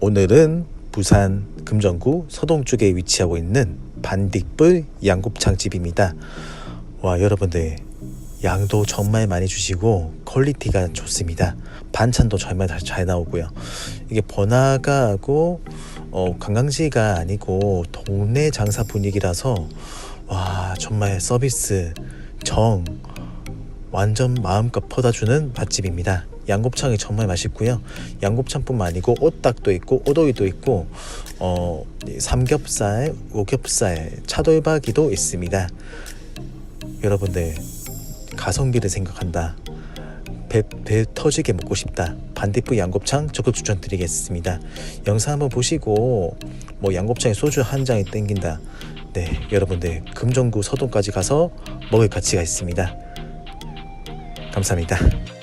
오늘은 부산 금정구 서동 쪽에 위치하고 있는 반딧불 양곱창 집입니다. 와 여러분들 양도 정말 많이 주시고 퀄리티가 좋습니다. 반찬도 정말 잘- 잘 나오고요. 이게 번화가하고 어, 관광지가 아니고 동네 장사 분위기라서 와 정말 서비스 정 완전 마음껏 퍼다주는 맛집입니다. 양곱창이 정말 맛있고요. 양곱창뿐만 아니고 오딱도 있고 오도이도 있고 어, 삼겹살, 오겹살, 차돌박이도 있습니다. 여러분들 가성비를 생각한다. 배, 배 터지게 먹고 싶다. 반딧불 양곱창 적극 추천드리겠습니다. 영상 한번 보시고 뭐 양곱창에 소주 한 장이 땡긴다. 네, 여러분들 금정구 서동까지 가서 먹을 가치가 있습니다. 감사합니다.